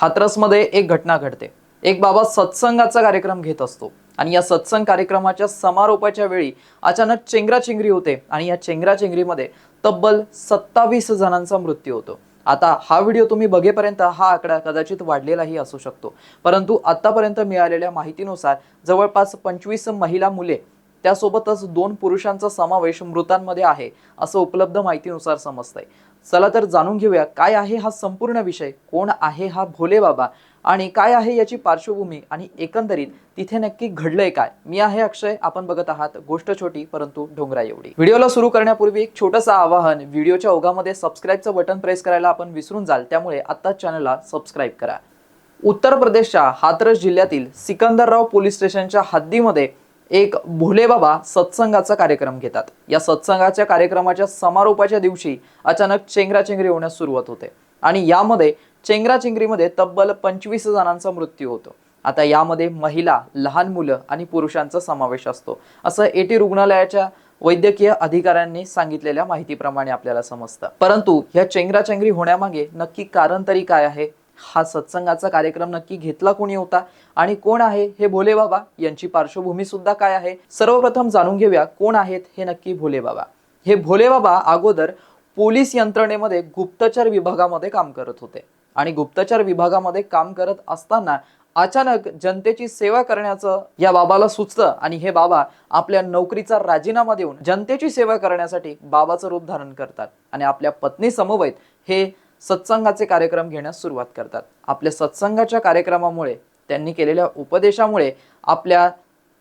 हाथरसमध्ये एक घटना घडते. एक बाबा सत्संगाचा कार्यक्रम घेत असतो आणि या सत्संग कार्यक्रमाच्या समारोपाच्या वेळी अचानक चेंगराचेंगरी होते आणि या चेंगराचेंगरीमध्ये तब्बल सत्तावीस जणांचा मृत्यू होतो. आता हा व्हिडिओ तुम्ही बघेपर्यंत हा आकडा कदाचित वाढलेलाही असू शकतो. परंतु आतापर्यंत मिळालेल्या माहितीनुसार जवळपास पंचवीस महिला मुले त्यासोबतच दोन पुरुषांचा समावेश मृतांमध्ये आहे असं उपलब्ध माहितीनुसार समजतंय. चला तर जाणून घेऊया काय आहे हा संपूर्ण विषय कोण आहे हा भोले बाबा आणि काय आहे याची पार्श्वभूमी आणि एकंदरीत तिथे नक्की घडलंय काय? मी आहे अक्षय आपण बघत आहात गोष्ट छोटी परंतु डोंगरा एवढी. व्हिडिओला सुरू करण्यापूर्वी एक छोटंसं आवाहन व्हिडिओच्या ओघामध्ये सबस्क्राईबचं बटन प्रेस करायला आपण विसरून जाल त्यामुळे आत्ताच चॅनलला सबस्क्राईब करा. उत्तर प्रदेशच्या हाथरस जिल्ह्यातील सिकंदरराव पोलीस स्टेशनच्या हद्दीमध्ये एक भोलेबाबा सत्संगाचा कार्यक्रम घेतात. या सत्संगाच्या कार्यक्रमाच्या समारोपाच्या दिवशी अचानक चेंगराचेंगरी होण्यास सुरुवात होते आणि यामध्ये चेंगराचेंगरीमध्ये तब्बल पंचवीस जणांचा मृत्यू होतो. आता यामध्ये महिला लहान मुलं आणि पुरुषांचा समावेश असतो. असं एटी रुग्णालयाच्या वैद्यकीय अधिकाऱ्यांनी सांगितलेल्या माहितीप्रमाणे आपल्याला समजतं. परंतु ह्या चेंगराचेंगरी होण्यामागे नक्की कारण तरी काय आहे? हा सत्संगाचा कार्यक्रम नक्की घेतला कोणी होता आणि कोण आहे हे भोले बाबा? यांची पार्श्वभूमी सुद्धा काय आहे? सर्वप्रथम जाणून घेऊया कोण आहेत हे नक्की भोले बाबा. हे भोले बाबा अगोदर पोलीस यंत्रणेमध्ये गुप्तचर विभागामध्ये काम करत होते. आणि गुप्तचर विभागामध्ये काम करत असताना अचानक जनतेची सेवा करण्याचं या बाबाला सुचतं आणि हे बाबा आपल्या नोकरीचा राजीनामा देऊन जनतेची सेवा करण्यासाठी बाबाचं रूप धारण करतात. आणि आपल्या पत्नी समवेत हे सत्संगाचे कार्यक्रम घेण्यास सुरुवात करतात. आपल्या सत्संगाच्या कार्यक्रमामुळे त्यांनी केलेल्या उपदेशामुळे आपल्या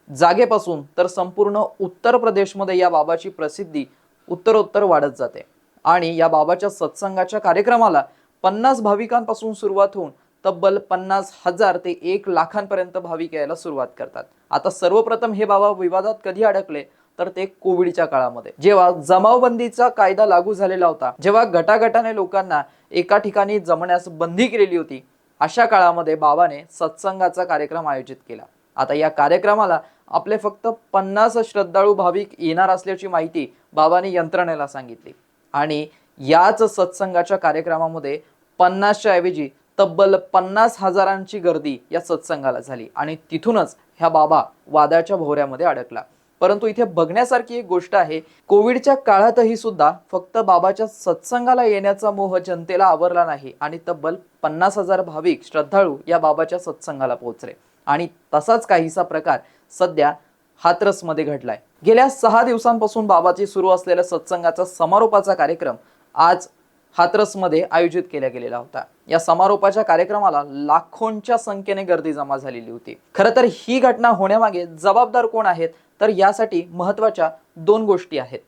जागेपासून तर संपूर्ण उत्तर प्रदेशमध्ये या बाबाची प्रसिद्धी उत्तरोत्तर वाढत जाते. आणि या बाबाच्या सत्संगाच्या कार्यक्रमाला पन्नास भाविकांपासून सुरुवात होऊन तब्बल पन्नास हजार ते एक लाखांपर्यंत भाविक यायला सुरुवात करतात. आता सर्वप्रथम हे बाबा विवादात कधी अडकले? तर ते कोविडच्या काळामध्ये. जेव्हा जमावबंदीचा कायदा लागू झालेला होता जेव्हा गटागटाने लोकांना एका ठिकाणी जमण्यास बंदी केलेली होती अशा काळामध्ये बाबाने सत्संगाचा कार्यक्रम आयोजित केला. आता या कार्यक्रमाला आपले फक्त पन्नास श्रद्धाळू भाविक येणार असल्याची माहिती बाबाने यंत्रणेला सांगितली. आणि याच सत्संगाच्या कार्यक्रमामध्ये पन्नासच्या ऐवजी तब्बल पन्नास हजारांची गर्दी या सत्संगाला झाली आणि तिथूनच ह्या बाबा वादाच्या भोवऱ्यामध्ये अडकला. परंतु इथे बघण्यासारखी एक गोष्ट आहे कोविडच्या काळातही सुद्धा फक्त बाबाच्या सत्संगाला येण्याचा मोह जनतेला आवरला नाही आणि तब्बल पन्नास हजार भाविक श्रद्धाळू या बाबाच्या सत्संगाला पोहोचले. आणि तसाच काहीसा प्रकार सध्या हातरसमध्ये घडलाय. गेल्या सहा दिवसांपासून बाबाची सुरू असलेल्या सत्संगाचा समारोपाचा कार्यक्रम आज हाथरसमध्ये आयोजित केला गेलेला होता. या समारोपाच्या कार्यक्रमाला लाखोंच्या संख्येने गर्दी जमा झालेली होती. खरं तर ही घटना होण्यामागे जबाबदार कोण आहेत? तर यासाठी महत्त्वाच्या दोन गोष्टी आहेत.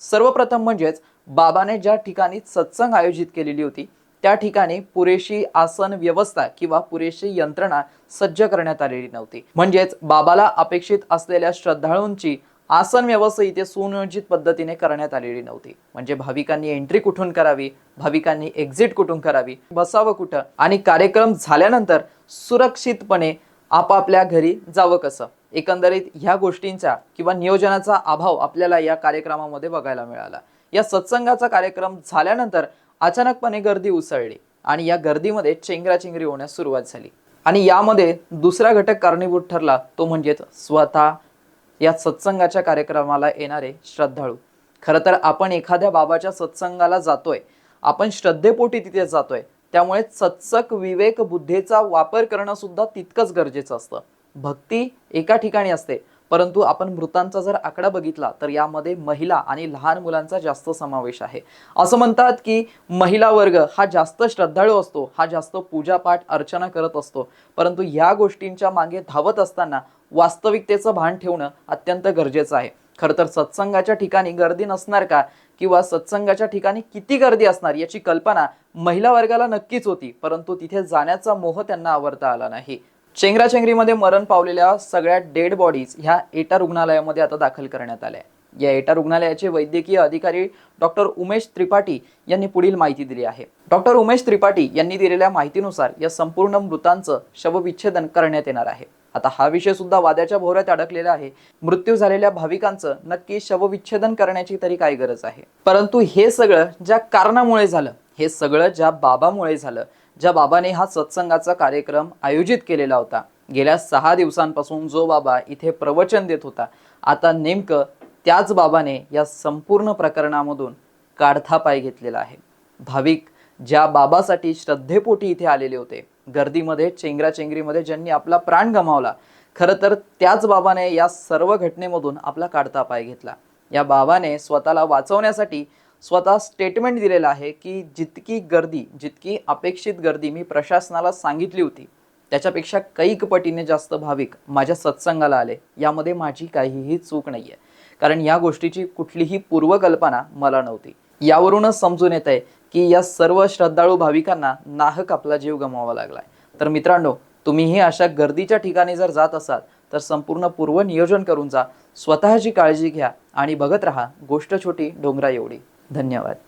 सर्वप्रथम म्हणजेच बाबाने ज्या ठिकाणी सत्संग आयोजित केलेली होती त्या ठिकाणी पुरेशी आसन व्यवस्था किंवा पुरेशी यंत्रणा सज्ज करण्यात आलेली नव्हती. म्हणजेच बाबाला अपेक्षित असलेल्या श्रद्धाळूंची आसन व्यवस्था इथे सुनियोजित पद्धतीने करण्यात आलेली नव्हती. म्हणजे भाविकांनी एंट्री कुठून करावी भाविकांनी एक्झिट कुठून करावी बसावं कुठं आणि कार्यक्रम झाल्यानंतर सुरक्षितपणे आपापल्या घरी जावं कसं? एकंदरीत ह्या गोष्टींचा किंवा नियोजनाचा अभाव आपल्याला या कार्यक्रमामध्ये बघायला मिळाला. या सत्संगाचा कार्यक्रम झाल्यानंतर अचानकपणे गर्दी उसळली आणि या गर्दीमध्ये चेंगराचेंगरी होण्यास सुरुवात झाली. आणि यामध्ये दुसरा घटक कारणीभूत ठरला तो म्हणजेच स्वतः या सत्संगाच्या कार्यक्रमाला येणारे श्रद्धाळू. खरं तर आपण एखाद्या बाबाच्या सत्संगाला जातोय आपण श्रद्धेपोटी तिथे जातोय त्यामुळे सत्सक विवेक बुद्धीचा वापर करणं सुद्धा तितकंच गरजेचं असतं. भक्ती एका ठिकाणी असते. परंतु आपण मृतांचा जर आकडा बघितला तर यामध्ये महिला आणि लहान मुलांचा जास्त समावेश आहे. असं म्हणतात की महिला वर्ग हा जास्त श्रद्धाळू असतो हा जास्त पूजापाठ अर्चना करत असतो. परंतु या गोष्टींच्या मागे धावत असताना वास्तविकतेचं भान ठेवणं अत्यंत गरजेचं आहे. खरं तर सत्संगाच्या ठिकाणी गर्दी नसणार का? किंवा सत्संगाच्या ठिकाणी किती गर्दी असणार याची कल्पना महिला वर्गाला नक्कीच होती परंतु तिथे जाण्याचा मोह त्यांना आवरता आला नाही. चेंगराचेंगरीमध्ये मरण पावलेल्या सगळ्या डेड बॉडीज ह्या एटा रुग्णालयामध्ये आता दाखल करण्यात आल्या या एटा रुग्णालयाचे वैद्यकीय अधिकारी डॉक्टर उमेश त्रिपाठी यांनी पुढील माहिती दिली आहे. डॉक्टर उमेश त्रिपाठी यांनी दिलेल्या माहितीनुसार या संपूर्ण मृतांचं शवविच्छेदन करण्यात येणार आहे. आता हा विषय सुद्धा वाद्याच्या भोवऱ्यात अडकलेला आहे. मृत्यू झालेल्या भाविकांचं नक्की शवविच्छेदन करण्याची तरी काय गरज आहे? परंतु हे सगळं ज्या कारणामुळे झालं हे सगळं ज्या बाबामुळे झालं ज्या बाबाने हा सत्संगाचा कार्यक्रम आयोजित केलेला होता. गेल्या सहा दिवसांपासून जो बाबा इथे प्रवचन देत होता आता नेमकं त्याच बाबाने या संपूर्ण प्रकरणामधून काढता पाय घेतलेला आहे. भाविक ज्या बाबासाठी श्रद्धेपोटी इथे आलेले होते गर्दीमध्ये चेंगराचेंगरीमध्ये ज्यांनी आपला प्राण गमावला खरं तर त्याच बाबाने या सर्व घटनेमधून आपला काढता पाय घेतला. या बाबाने स्वतःला वाचवण्यासाठी स्वतः स्टेटमेंट दिलेलं आहे की जितकी गर्दी जितकी अपेक्षित गर्दी मी प्रशासनाला सांगितली होती त्याच्यापेक्षा कैक पटीने जास्त भाविक माझ्या सत्संगाला आले. यामध्ये माझी काहीही चूक नाहीये. कारण या गोष्टीची कुठलीही पूर्वकल्पना मला नव्हती. यावरूनच समजून येत आहे की या सर्व श्रद्धाळू भाविकांना नाहक आपला जीव गमावा लागलाय. तर मित्रांनो तुम्हीही अशा गर्दीच्या ठिकाणी जर जात असाल तर संपूर्ण पूर्व नियोजन करून जा. स्वतःची काळजी घ्या आणि बघत राहा गोष्ट छोटी डोंगरा एवढी धन्यवाद.